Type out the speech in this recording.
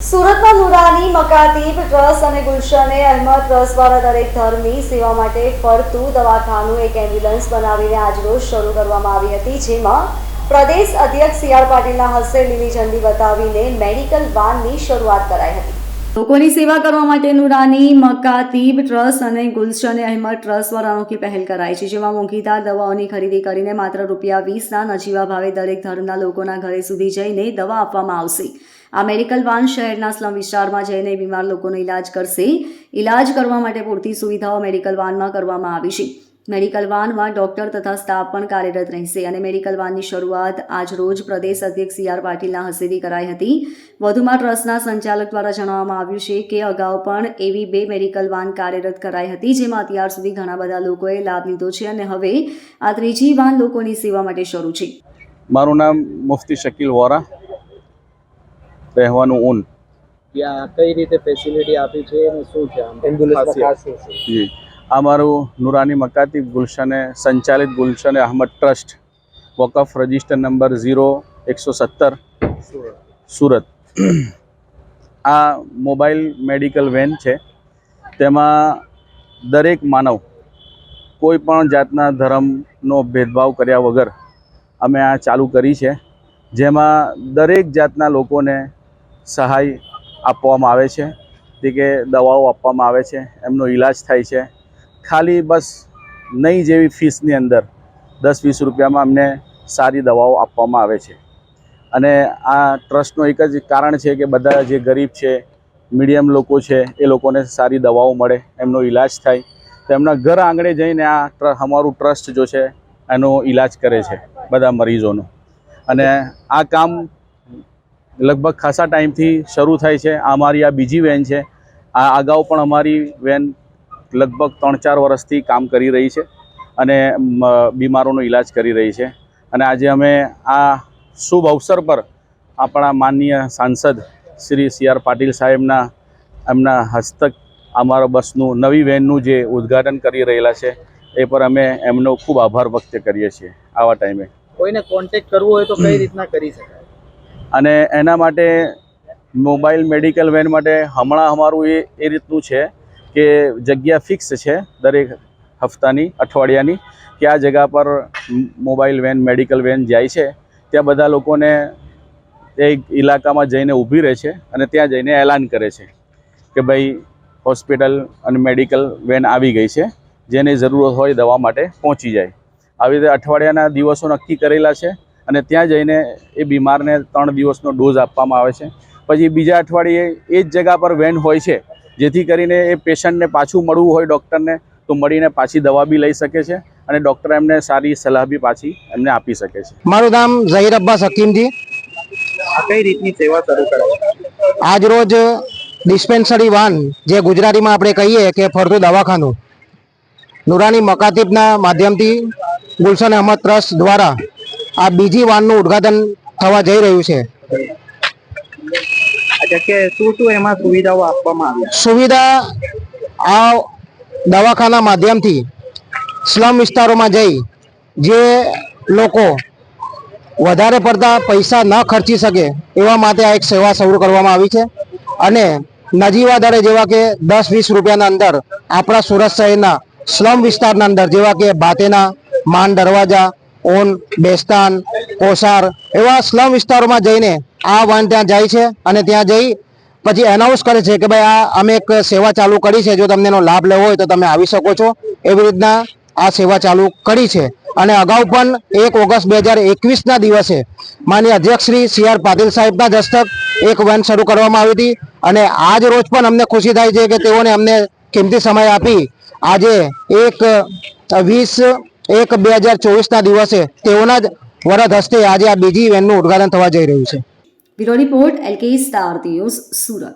સુરતમાં નુરાની મકાતીબ ટ્રસ્ટ અને ગુલશને અહેમદ ટ્રસ્ટ દ્વારા દરેક ધર્મની સેવા માટે ફરતું દવાખાનું એક એમ્બ્યુલન્સ બનાવીને આજરોજ શરૂ કરવામાં આવી હતી, જેમાં પ્રદેશ અધ્યક્ષ સી આર પાટીલના હસ્તે લીલી ઝંડી બતાવીને મેડિકલ વાનની શરૂઆત કરાઈ હતી. લોકોની સેવા કરવા માટે નુરાની મકાતીબ ટ્રસ્ટ અને ગુલશન અહેમદ ટ્રસ્ટ દ્વારા અનોખી પહેલ કરાઈ છે, જેમાં મોંઘીદાર દવાઓની ખરીદી કરીને માત્ર રૂપિયા વીસના નજીવા ભાવે દરેક ધર્મના લોકોના ઘરે સુધી જઈને દવા આપવામાં આવશે. આ મેડિકલ વાન શહેરના સ્લમ વિસ્તારમાં જઈને બીમાર લોકોનો ઇલાજ કરશે. ઇલાજ કરવા માટે પૂરતી સુવિધાઓ મેડિકલ વાનમાં કરવામાં આવી છે. મેડિકલ વાનમાં ડોક્ટર તથા સ્ટાફ પણ કાર્યરત રહેશે અને મેડિકલ વાનની શરૂઆત આજરોજ પ્રદેશ અધ્યક્ષ સી આર પાટીલના હસ્તેથી કરાઈ હતી. વધુમાં ટ્રસ્ટના સંચાલક દ્વારા જણાવવામાં આવ્યું છે કે અગાઉ પણ એવી બે મેડિકલ વાન કાર્યરત કરાઈ હતી જેમાં અત્યાર સુધી ઘણા બધા લોકોએ લાભ લીધો છે અને હવે આ ત્રીજી વાન લોકોની સેવા માટે શરૂ છે. મારું નામ મુફતી શકીલ વોરા. રહેવાનું ઊન. ત્યાં કઈ રીતે ફેસિલિટી આપી છે અને શું છે ખાસિયત? જી. આ મારું નુરાની મકાતી ગુલશને સંચાલિત ગુલશન અહમદ ટ્રસ્ટ. વકફ રજિસ્ટર નંબર ઝીરો એકસો સત્તર. સુરત. આ મોબાઈલ મેડિકલ વેન છે. તેમાં દરેક માનવ કોઈ પણ જાતના ધર્મનો ભેદભાવ કર્યા વગર અમે આ ચાલુ કરી છે. જેમાં દરેક જાતના લોકોને સહાય આપવામાં આવે છે તે કે દવાઓ આપવામાં આવે છે, એમનો ઈલાજ થાય છે. ખાલી બસ નહીં જેવી ફીસની અંદર દસ વીસ રૂપિયામાં અમને સારી દવાઓ આપવામાં આવે છે. અને આ ટ્રસ્ટનું એક જ કારણ છે કે બધા જે ગરીબ છે, મીડિયમ લોકો છે, એ લોકોને સારી દવાઓ મળે, એમનો ઈલાજ થાય. તો એમના ઘર આંગણે જઈને આ અમારું ટ્રસ્ટ જો છે, એનો ઈલાજ કરે છે બધા મરીઝોનો અને આ કામ લગભગ ખાસા ટાઈમથી શરૂ થાય છે. આ અમારી આ બીજી વેન છે. આ અગાઉ પણ અમારી વેન લગભગ ત્રણ ચાર વર્ષથી કામ કરી રહી છે અને બીમારોનો ઈલાજ કરી રહી છે. અને આજે અમે આ શુભ અવસર પર આપણા માનનીય સાંસદ શ્રી સી આર પાટીલ સાહેબના એમના હસ્તક અમારા બસનું નવી વેનનું જે ઉદ્ઘાટન કરી રહેલા છે એ પર અમે એમનો ખૂબ આભાર વ્યક્ત કરીએ છીએ આવા ટાઈમે. કોઈને કોન્ટેક્ટ કરવો હોય તો કઈ રીતના કરી શકાય? અને એના માટે મોબાઈલ મેડિકલ વેન માટે હમણાં અમારું એ એ રીતનું છે કે જગ્યા ફિક્સ છે દરેક હપ્તાની, અઠવાડિયાની, કે આ જગ્યા પર મોબાઈલ વેન, મેડિકલ વેન જાય છે. ત્યાં બધા લોકોને એ ઇલાકામાં જઈને ઊભી રહે છે અને ત્યાં જઈને એલાન કરે છે કે ભાઈ હોસ્પિટલ અને મેડિકલ વેન આવી ગઈ છે, જેને જરૂરત હોય દવા માટે પહોંચી જાય. આવી રીતે અઠવાડિયાના દિવસો નક્કી કરેલા છે. અને ત્યાં જઈને એ બીમારને ત્રણ દિવસનો ડોઝ આપવામાં આવે છે. પછી બીજા અઠવાડિયે એ જ જગા પર વેન હોય છે જેથી કરીને એ પેશન્ટને પાછું મળવું હોય ડૉક્ટરને તો મળીને પાછી દવા બી લઈ શકે છે અને ડૉક્ટર એમને સારી સલાહ બી પાછી એમને આપી શકે છે. મારું નામ ઝહીર અબ્બાસ હકીમજી. કઈ રીતની સેવા શરૂ કરાય આજ રોજ ડિસ્પેન્સરી વાન જે ગુજરાતીમાં આપણે કહીએ કે ફરતું દવાખાનું નુરાની મકાતીબના માધ્યમથી ગુલશન અહમદ ટ્રસ્ટ દ્વારા આ બીજી વાનનું ઉદ્ઘાટન થવા જઈ રહ્યું છે. સુવિધા આ દવાખાના માધ્યમથી સ્લમ વિસ્તારોમાં જઈ જે લોકો વધારે પડતા પૈસા ન ખર્ચી શકે એવા માટે આ એક સેવા શરૂ કરવામાં આવી છે. અને નજીવા દરે જેવા કે દસ વીસ રૂપિયાના અંદર આપણા સુરત શહેરના સ્લમ વિસ્તારના અંદર જેવા કે ભાતેના માન દરવાજા ઓન, બેસ્તાન, કોસાર એવા સ્લમ વિસ્તારોમાં જઈને આ વાન ત્યાં જાય છે અને ત્યાં જઈ પછી એનાઉન્સ કરે છે કે ભાઈ આ અમે એક સેવા ચાલુ કરી છે. જો તમને એનો લાભ લેવો હોય તો તમે આવી શકો છો. એવી રીતના આ સેવા ચાલુ કરી છે. અને અગાઉ પણ એક ઓગસ્ટ બે હજાર એકવીસના દિવસે માન્ય અધ્યક્ષ શ્રી સી આર પાટીલ સાહેબના દસ્તક એક વેન શરૂ કરવામાં આવી હતી. અને આજ રોજ પણ અમને ખુશી થાય છે કે તેઓને અમને કિંમતી સમય આપી. આજે એક વીસ એક બે હજાર ચોવીસના દિવસે તેઓના જ વરદ હસ્તે આજે આ બીજી વેનનું ઉદઘાટન થવા જઈ રહ્યું છે. Bureau report LK star news Surat.